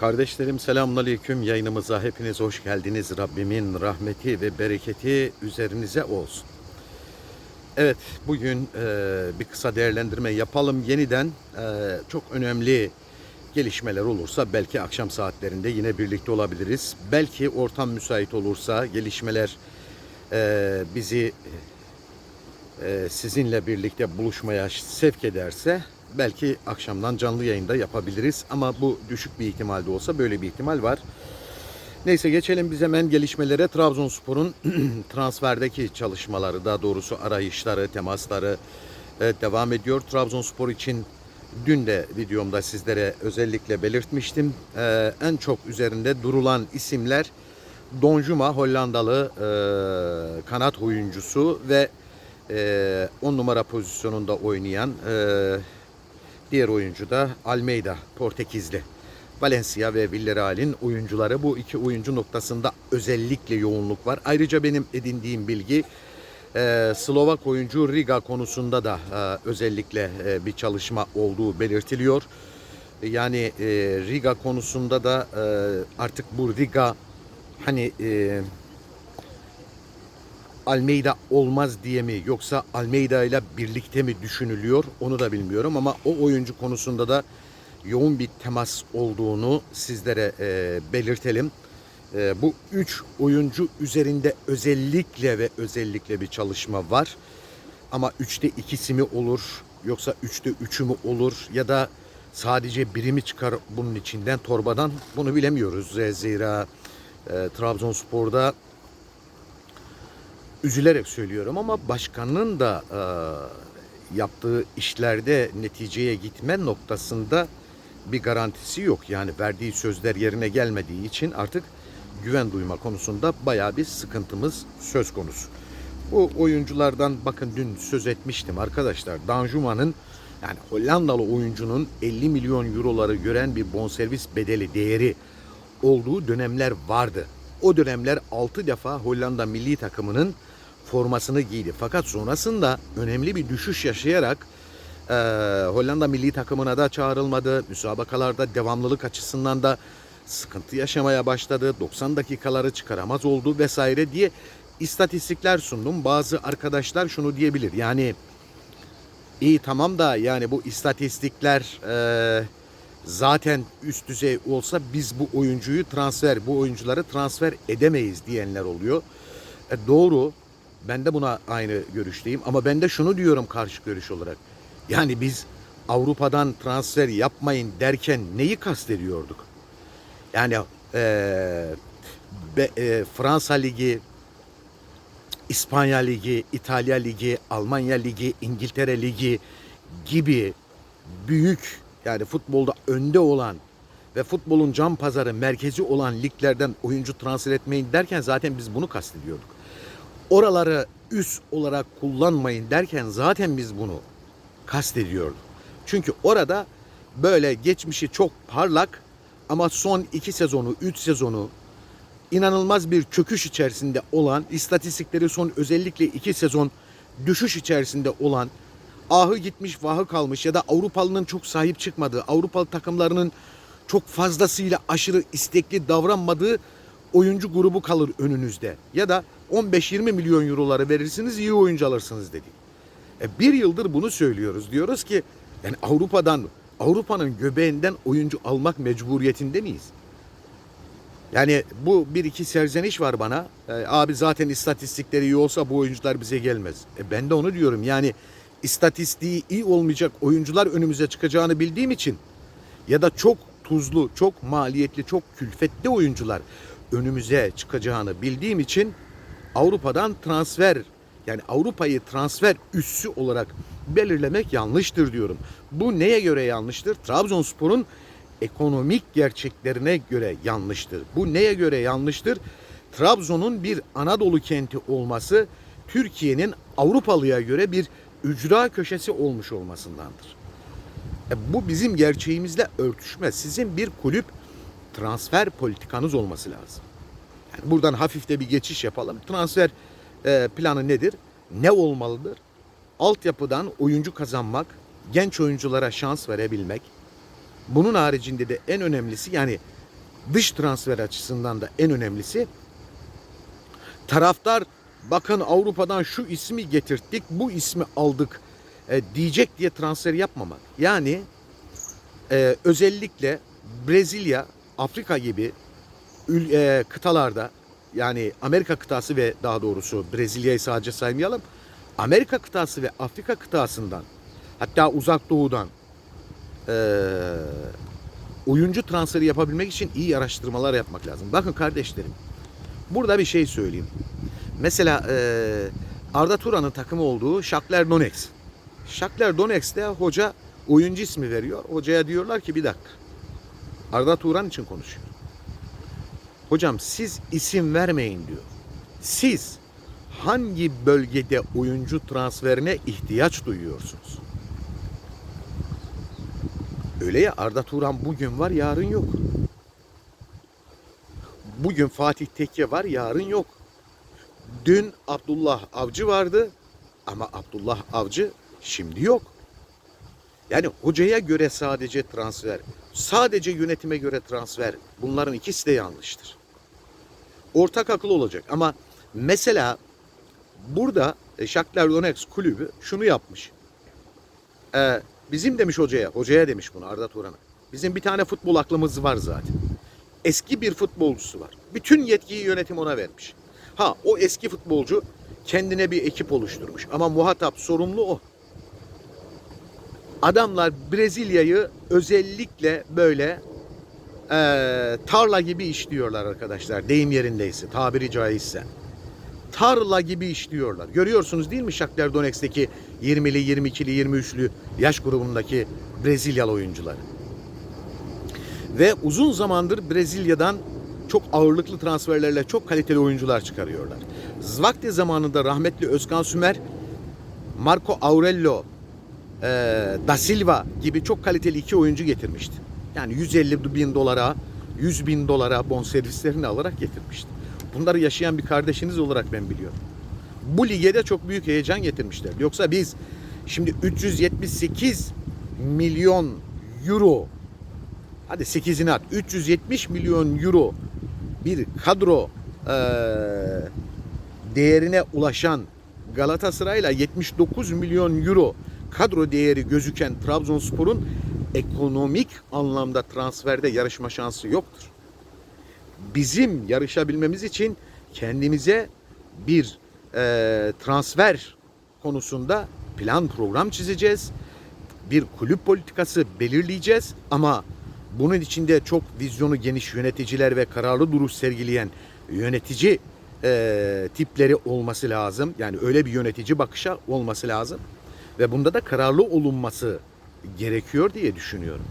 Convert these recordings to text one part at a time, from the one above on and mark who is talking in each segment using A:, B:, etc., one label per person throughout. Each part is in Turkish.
A: Kardeşlerim selamünaleyküm yayınımıza hepiniz hoş geldiniz. Rabbimin rahmeti ve bereketi üzerinize olsun. Evet bugün e, bir kısa değerlendirme yapalım. Yeniden e, çok önemli gelişmeler olursa belki akşam saatlerinde yine birlikte olabiliriz. Belki ortam müsait olursa gelişmeler e, bizi e, sizinle birlikte buluşmaya sevk ederse belki akşamdan canlı yayında yapabiliriz. Ama bu düşük bir ihtimal de olsa böyle bir ihtimal var. Neyse geçelim biz hemen gelişmelere. Trabzonspor'un transferdeki çalışmaları, daha doğrusu arayışları, temasları e, devam ediyor. Trabzonspor için dün de videomda sizlere özellikle belirtmiştim. E, en çok üzerinde durulan isimler Donjuma Hollandalı e, kanat oyuncusu ve 10 numara pozisyonunda oynayan diğer oyuncu da Almeida Portekizli. Valencia ve Villarreal'in oyuncuları bu iki oyuncu noktasında özellikle yoğunluk var. Ayrıca benim edindiğim bilgi e, Slovak oyuncu Riga konusunda da e, özellikle e, bir çalışma olduğu belirtiliyor. Yani Riga konusunda da artık bu Riga hani Almeida olmaz diye mi yoksa Almeida ile birlikte mi düşünülüyor onu da bilmiyorum ama o oyuncu konusunda da yoğun bir temas olduğunu sizlere e, belirtelim. E, bu üç oyuncu üzerinde özellikle ve özellikle bir çalışma var. Ama üçte ikisi mi olur yoksa üçte üçü mü olur ya da sadece biri mi çıkar bunun içinden torbadan bunu bilemiyoruz. Zira e, Trabzonspor'da üzülerek söylüyorum ama başkanın da e, yaptığı işlerde neticeye gitme noktasında bir garantisi yok. Yani verdiği sözler yerine gelmediği için artık güven duyma konusunda bayağı bir sıkıntımız söz konusu. Bu oyunculardan bakın dün söz etmiştim arkadaşlar. Danjuma'nın yani Hollandalı oyuncunun 50 milyon euroları gören bir bonservis bedeli değeri olduğu dönemler vardı. O dönemler 6 defa Hollanda milli takımının formasını giydi. Fakat sonrasında önemli bir düşüş yaşayarak e, Hollanda milli takımına da çağrılmadı. Müsabakalarda devamlılık açısından da sıkıntı yaşamaya başladı. 90 dakikaları çıkaramaz oldu vesaire diye istatistikler sundum. Bazı arkadaşlar şunu diyebilir. Yani iyi tamam da yani bu istatistikler e, zaten üst düzey olsa biz bu oyuncuyu transfer, bu oyuncuları transfer edemeyiz diyenler oluyor. E, doğru. Ben de buna aynı görüşteyim ama ben de şunu diyorum karşı görüş olarak. Yani biz Avrupa'dan transfer yapmayın derken neyi kastediyorduk? Yani e, be, e, Fransa Ligi, İspanya Ligi, İtalya Ligi, Almanya Ligi, İngiltere Ligi gibi büyük yani futbolda önde olan ve futbolun can pazarı merkezi olan liglerden oyuncu transfer etmeyin derken zaten biz bunu kastediyorduk. Oraları üst olarak kullanmayın derken zaten biz bunu kastediyorduk. Çünkü orada böyle geçmişi çok parlak ama son iki sezonu, üç sezonu inanılmaz bir çöküş içerisinde olan, istatistikleri son özellikle iki sezon düşüş içerisinde olan, ahı gitmiş vahı kalmış ya da Avrupalı'nın çok sahip çıkmadığı, Avrupalı takımlarının çok fazlasıyla aşırı istekli davranmadığı oyuncu grubu kalır önünüzde. Ya da 15-20 milyon euroları verirsiniz iyi oyuncu alırsınız dedi. E bir yıldır bunu söylüyoruz. Diyoruz ki yani Avrupa'dan Avrupa'nın göbeğinden oyuncu almak mecburiyetinde miyiz? Yani bu bir iki serzeniş var bana. E, abi zaten istatistikleri iyi olsa bu oyuncular bize gelmez. E, ben de onu diyorum. Yani istatistiği iyi olmayacak oyuncular önümüze çıkacağını bildiğim için ya da çok tuzlu, çok maliyetli, çok külfetli oyuncular önümüze çıkacağını bildiğim için Avrupa'dan transfer yani Avrupa'yı transfer üssü olarak belirlemek yanlıştır diyorum. Bu neye göre yanlıştır? Trabzonspor'un ekonomik gerçeklerine göre yanlıştır. Bu neye göre yanlıştır? Trabzon'un bir Anadolu kenti olması Türkiye'nin Avrupalıya göre bir ücra köşesi olmuş olmasındandır. E, bu bizim gerçeğimizle örtüşmez. Sizin bir kulüp transfer politikanız olması lazım. Yani buradan hafif de bir geçiş yapalım. Transfer e, planı nedir? Ne olmalıdır? Altyapıdan oyuncu kazanmak, genç oyunculara şans verebilmek. Bunun haricinde de en önemlisi yani dış transfer açısından da en önemlisi taraftar bakın Avrupa'dan şu ismi getirttik, bu ismi aldık e, diyecek diye transfer yapmamak. Yani e, özellikle Brezilya, Afrika gibi ül- e, kıtalarda yani Amerika kıtası ve daha doğrusu Brezilya'yı sadece saymayalım. Amerika kıtası ve Afrika kıtasından hatta uzak doğudan e, oyuncu transferi yapabilmek için iyi araştırmalar yapmak lazım. Bakın kardeşlerim burada bir şey söyleyeyim. Mesela e, Arda Turan'ın takımı olduğu Shakhtar Donetsk. Shakhtar Donetsk'te hoca oyuncu ismi veriyor. Hocaya diyorlar ki bir dakika. Arda Turan için konuşuyor. Hocam siz isim vermeyin diyor. Siz hangi bölgede oyuncu transferine ihtiyaç duyuyorsunuz? Öyle ya Arda Turan bugün var yarın yok. Bugün Fatih Tekke var yarın yok. Dün Abdullah Avcı vardı ama Abdullah Avcı şimdi yok. Yani hocaya göre sadece transfer, sadece yönetime göre transfer bunların ikisi de yanlıştır. Ortak akıl olacak ama mesela burada e, Shakhtar Donetsk kulübü şunu yapmış. Ee, bizim demiş hocaya, hocaya demiş bunu Arda Turan'a. Bizim bir tane futbol aklımız var zaten. Eski bir futbolcusu var. Bütün yetkiyi yönetim ona vermiş. Ha o eski futbolcu kendine bir ekip oluşturmuş ama muhatap sorumlu o. Adamlar Brezilya'yı özellikle böyle eee, tarla gibi işliyorlar arkadaşlar. Deyim yerindeyse, tabiri caizse. Tarla gibi işliyorlar. Görüyorsunuz değil mi Shakhtar Donetsk'teki 20'li, 22'li, 23'lü yaş grubundaki Brezilyalı oyuncuları. Ve uzun zamandır Brezilya'dan çok ağırlıklı transferlerle çok kaliteli oyuncular çıkarıyorlar. Vakti zamanında rahmetli Özkan Sümer, Marco Aurelio e, Da Silva gibi çok kaliteli iki oyuncu getirmişti. Yani 150 bin dolara, 100 bin dolara bonservislerini alarak getirmişti. Bunları yaşayan bir kardeşiniz olarak ben biliyorum. Bu ligede çok büyük heyecan getirmişler. Yoksa biz şimdi 378 milyon euro hadi 8'ini at 370 milyon euro bir kadro eee, değerine ulaşan Galatasaray'la 79 milyon euro kadro değeri gözüken Trabzonspor'un ekonomik anlamda transferde yarışma şansı yoktur. Bizim yarışabilmemiz için kendimize bir eee, transfer konusunda plan program çizeceğiz. Bir kulüp politikası belirleyeceğiz ama bunun içinde çok vizyonu geniş yöneticiler ve kararlı duruş sergileyen yönetici eee, tipleri olması lazım. Yani öyle bir yönetici bakışa olması lazım. Ve bunda da kararlı olunması gerekiyor diye düşünüyorum.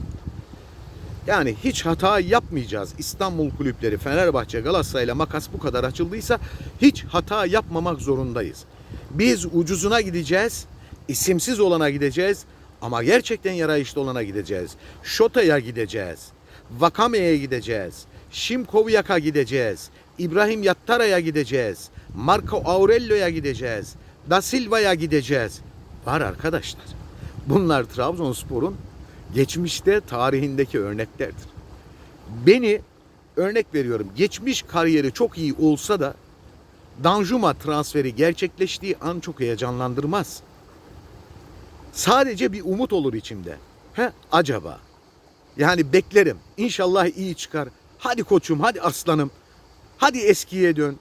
A: Yani hiç hata yapmayacağız. İstanbul kulüpleri Fenerbahçe, Galatasaray'la makas bu kadar açıldıysa hiç hata yapmamak zorundayız. Biz ucuzuna gideceğiz, isimsiz olana gideceğiz ama gerçekten yarayışlı olana gideceğiz. Şota'ya gideceğiz, Vakame'ye gideceğiz, Şimkovyak'a gideceğiz, İbrahim Yattara'ya gideceğiz, Marco Aurelio'ya gideceğiz, Da Silva'ya gideceğiz. Var arkadaşlar. Bunlar Trabzonspor'un geçmişte tarihindeki örneklerdir. Beni örnek veriyorum. Geçmiş kariyeri çok iyi olsa da Danjuma transferi gerçekleştiği an çok heyecanlandırmaz. Sadece bir umut olur içimde. He acaba? Yani beklerim. İnşallah iyi çıkar. Hadi koçum, hadi aslanım. Hadi eskiye dön.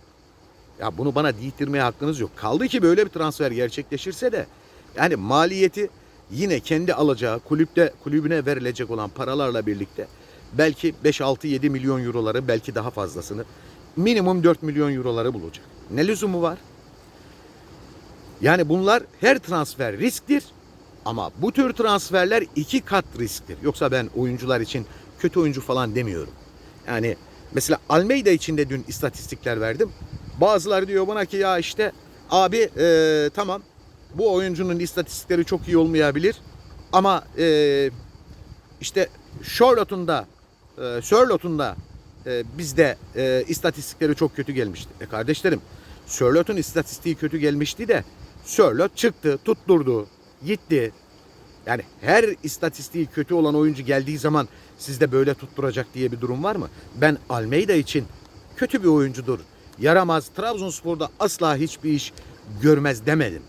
A: Ya bunu bana diyettirmeye hakkınız yok. Kaldı ki böyle bir transfer gerçekleşirse de yani maliyeti yine kendi alacağı kulüpte kulübüne verilecek olan paralarla birlikte belki 5 6 7 milyon euroları belki daha fazlasını minimum 4 milyon euroları bulacak. Ne lüzumu var? Yani bunlar her transfer risktir ama bu tür transferler iki kat risktir. Yoksa ben oyuncular için kötü oyuncu falan demiyorum. Yani mesela Almeida için de dün istatistikler verdim. Bazıları diyor bana ki ya işte abi eee, tamam bu oyuncunun istatistikleri çok iyi olmayabilir ama eee, işte Charlotte'un da e, Sörlot'un da e, bizde e, istatistikleri çok kötü gelmişti. E kardeşlerim Sörlot'un istatistiği kötü gelmişti de Sörlot çıktı, tutturdu, gitti. Yani her istatistiği kötü olan oyuncu geldiği zaman sizde böyle tutturacak diye bir durum var mı? Ben Almeida için kötü bir oyuncudur. Yaramaz. Trabzonspor'da asla hiçbir iş görmez demedim.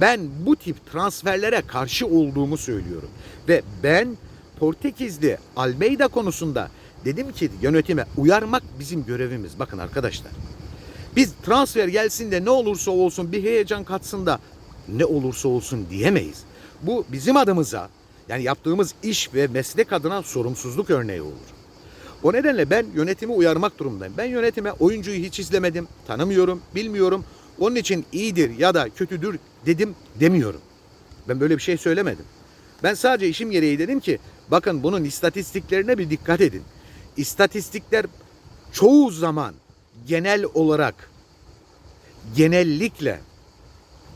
A: Ben bu tip transferlere karşı olduğumu söylüyorum. Ve ben Portekizli Almeida konusunda dedim ki yönetime uyarmak bizim görevimiz. Bakın arkadaşlar. Biz transfer gelsin de ne olursa olsun bir heyecan katsın da ne olursa olsun diyemeyiz. Bu bizim adımıza yani yaptığımız iş ve meslek adına sorumsuzluk örneği olur. O nedenle ben yönetimi uyarmak durumundayım. Ben yönetime oyuncuyu hiç izlemedim, tanımıyorum, bilmiyorum. Onun için iyidir ya da kötüdür dedim demiyorum. Ben böyle bir şey söylemedim. Ben sadece işim gereği dedim ki bakın bunun istatistiklerine bir dikkat edin. İstatistikler çoğu zaman genel olarak genellikle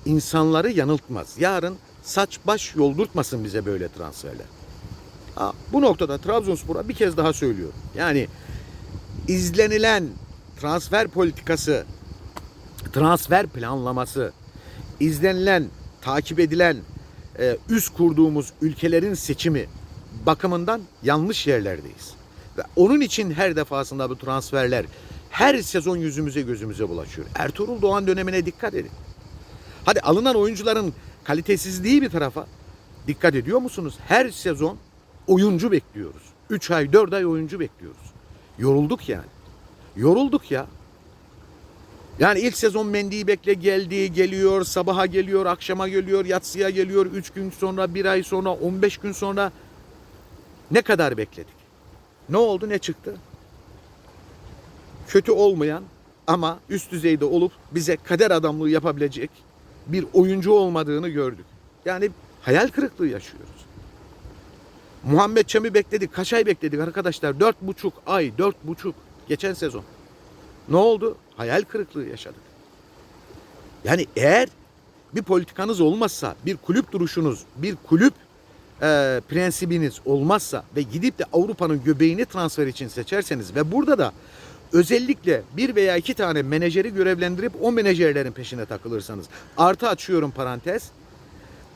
A: insanları yanıltmaz. Yarın saç baş yoldurtmasın bize böyle transferler. Ha, bu noktada Trabzonspor'a bir kez daha söylüyorum. Yani izlenilen transfer politikası, transfer planlaması, izlenilen, takip edilen, e, üst kurduğumuz ülkelerin seçimi bakımından yanlış yerlerdeyiz. Ve onun için her defasında bu transferler her sezon yüzümüze gözümüze bulaşıyor. Ertuğrul Doğan dönemine dikkat edin. Hadi alınan oyuncuların kalitesizliği bir tarafa dikkat ediyor musunuz? Her sezon oyuncu bekliyoruz. 3 ay 4 ay oyuncu bekliyoruz. Yorulduk yani. Yorulduk ya. Yani ilk sezon Mendy'yi bekle geldi, geliyor, sabaha geliyor, akşama geliyor, yatsıya geliyor, 3 gün sonra, 1 ay sonra, 15 gün sonra ne kadar bekledik? Ne oldu, ne çıktı? Kötü olmayan ama üst düzeyde olup bize kader adamlığı yapabilecek bir oyuncu olmadığını gördük. Yani hayal kırıklığı yaşıyoruz. Muhammed Çam'ı bekledik. Kaç ay bekledik arkadaşlar? Dört buçuk ay, dört buçuk geçen sezon. Ne oldu? Hayal kırıklığı yaşadık. Yani eğer bir politikanız olmazsa, bir kulüp duruşunuz, bir kulüp e, prensibiniz olmazsa ve gidip de Avrupa'nın göbeğini transfer için seçerseniz ve burada da özellikle bir veya iki tane menajeri görevlendirip o menajerlerin peşine takılırsanız artı açıyorum parantez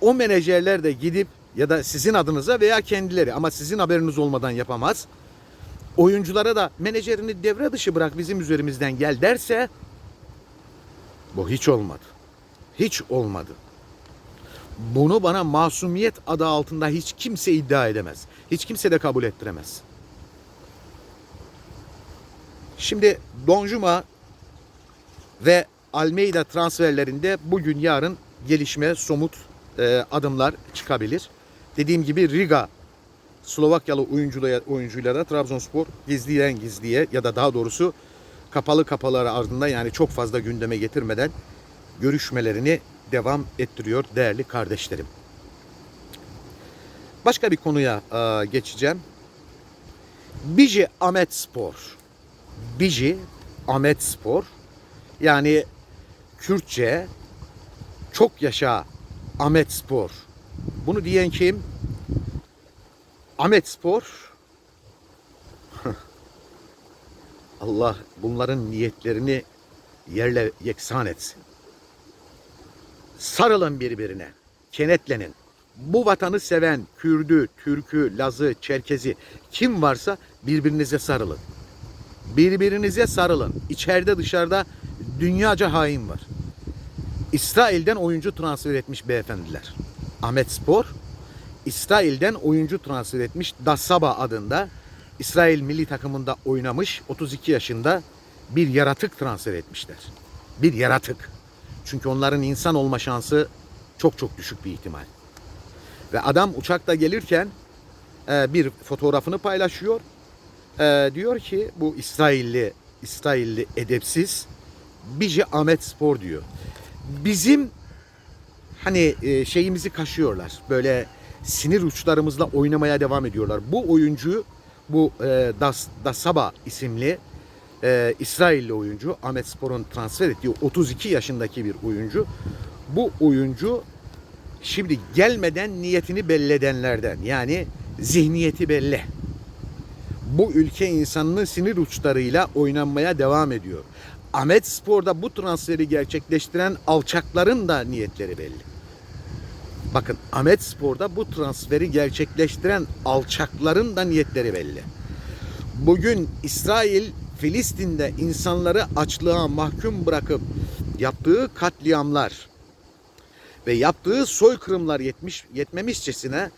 A: o menajerler de gidip ya da sizin adınıza veya kendileri ama sizin haberiniz olmadan yapamaz. Oyunculara da menajerini devre dışı bırak bizim üzerimizden gel derse bu hiç olmadı. Hiç olmadı. Bunu bana masumiyet adı altında hiç kimse iddia edemez. Hiç kimse de kabul ettiremez. Şimdi Donjuma ve Almeida transferlerinde bugün yarın gelişme, somut e, adımlar çıkabilir. Dediğim gibi Riga Slovakyalı oyuncuyla, oyuncuyla da Trabzonspor gizliden gizliye ya da daha doğrusu kapalı kapıları ardında yani çok fazla gündeme getirmeden görüşmelerini devam ettiriyor değerli kardeşlerim. Başka bir konuya e, geçeceğim. Biji Ahmet Spor. Biji Ahmet Spor. Yani Kürtçe çok yaşa Ahmet Spor. Bunu diyen kim? Ahmet Spor. Allah bunların niyetlerini yerle yeksan etsin. Sarılın birbirine. Kenetlenin. Bu vatanı seven Kürdü, Türkü, Lazı, Çerkezi kim varsa birbirinize sarılın. Birbirinize sarılın. İçeride dışarıda dünyaca hain var. İsrail'den oyuncu transfer etmiş beyefendiler. Ahmet Spor, İsrail'den oyuncu transfer etmiş Dasaba adında İsrail milli takımında oynamış 32 yaşında bir yaratık transfer etmişler. Bir yaratık. Çünkü onların insan olma şansı çok çok düşük bir ihtimal. Ve adam uçakta gelirken e, bir fotoğrafını paylaşıyor. E, diyor ki bu İsrailli İsrailli edepsiz Biji Ahmet Spor diyor. Bizim hani e, şeyimizi kaşıyorlar. Böyle sinir uçlarımızla oynamaya devam ediyorlar. Bu oyuncu bu e, Das, Dasaba isimli e, İsrailli oyuncu Ahmet Spor'un transfer ettiği 32 yaşındaki bir oyuncu. Bu oyuncu şimdi gelmeden niyetini belli edenlerden yani zihniyeti belli. Bu ülke insanının sinir uçlarıyla oynanmaya devam ediyor. Ahmet Spor'da bu transferi gerçekleştiren alçakların da niyetleri belli. Bakın Ahmet Spor'da bu transferi gerçekleştiren alçakların da niyetleri belli. Bugün İsrail Filistin'de insanları açlığa mahkum bırakıp yaptığı katliamlar ve yaptığı soykırımlar yetmiş, yetmemişçesine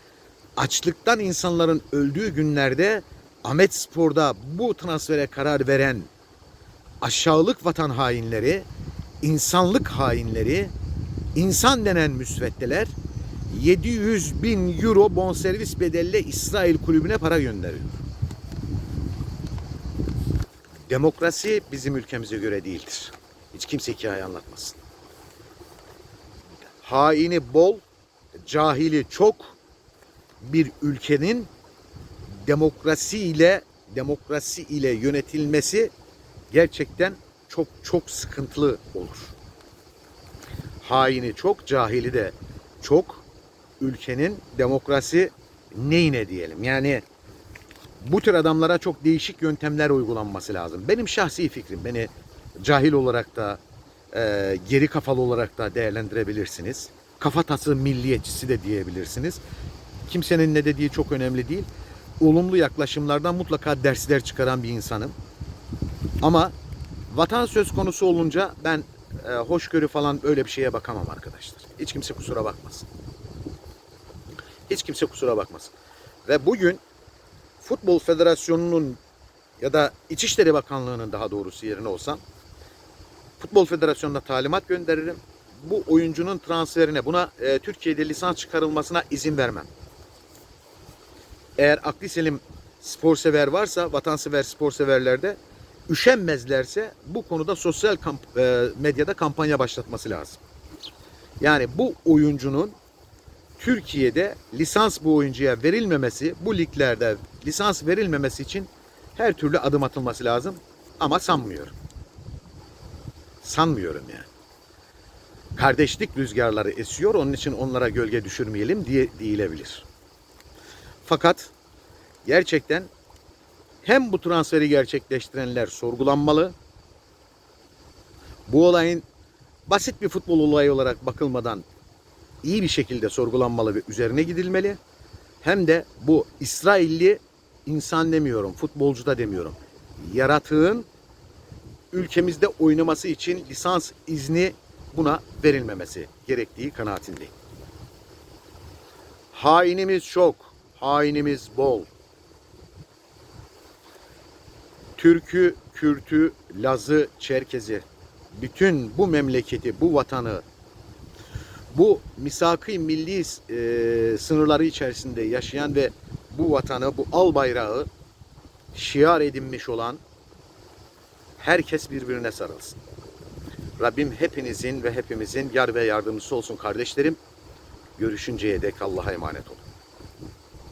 A: açlıktan insanların öldüğü günlerde Ahmet Spor'da bu transfere karar veren aşağılık vatan hainleri, insanlık hainleri, insan denen müsveddeler 700 bin euro bonservis bedelle İsrail kulübüne para gönderiyor. Demokrasi bizim ülkemize göre değildir. Hiç kimse hikaye anlatmasın. Haini bol, cahili çok bir ülkenin demokrasi ile demokrasi ile yönetilmesi gerçekten çok çok sıkıntılı olur. Haini çok, cahili de çok. Ülkenin demokrasi neyine diyelim. Yani bu tür adamlara çok değişik yöntemler uygulanması lazım. Benim şahsi fikrim. Beni cahil olarak da e, geri kafalı olarak da değerlendirebilirsiniz. Kafatası milliyetçisi de diyebilirsiniz. Kimsenin ne dediği çok önemli değil. Olumlu yaklaşımlardan mutlaka dersler çıkaran bir insanım. Ama vatan söz konusu olunca ben e, hoşgörü falan öyle bir şeye bakamam arkadaşlar. Hiç kimse kusura bakmasın. Hiç kimse kusura bakmasın. Ve bugün Futbol Federasyonu'nun ya da İçişleri Bakanlığı'nın daha doğrusu yerine olsam Futbol Federasyonu'na talimat gönderirim. Bu oyuncunun transferine, buna e, Türkiye'de lisans çıkarılmasına izin vermem. Eğer akli selim spor sever varsa, vatansever spor severlerde üşenmezlerse bu konuda sosyal kamp- e, medyada kampanya başlatması lazım. Yani bu oyuncunun Türkiye'de lisans bu oyuncuya verilmemesi, bu liglerde lisans verilmemesi için her türlü adım atılması lazım. Ama sanmıyorum. Sanmıyorum yani. Kardeşlik rüzgarları esiyor, onun için onlara gölge düşürmeyelim diye deyilebilir. Fakat gerçekten hem bu transferi gerçekleştirenler sorgulanmalı. Bu olayın basit bir futbol olayı olarak bakılmadan iyi bir şekilde sorgulanmalı ve üzerine gidilmeli. Hem de bu İsrailli insan demiyorum, futbolcu da demiyorum. Yaratığın ülkemizde oynaması için lisans izni buna verilmemesi gerektiği kanaatindeyim. Hainimiz çok, hainimiz bol. Türk'ü, Kürt'ü, Laz'ı, Çerkez'i, bütün bu memleketi, bu vatanı, bu misak-ı milli e, sınırları içerisinde yaşayan ve bu vatanı, bu al bayrağı şiar edinmiş olan herkes birbirine sarılsın. Rabbim hepinizin ve hepimizin yar ve yardımcısı olsun kardeşlerim. Görüşünceye dek Allah'a emanet olun.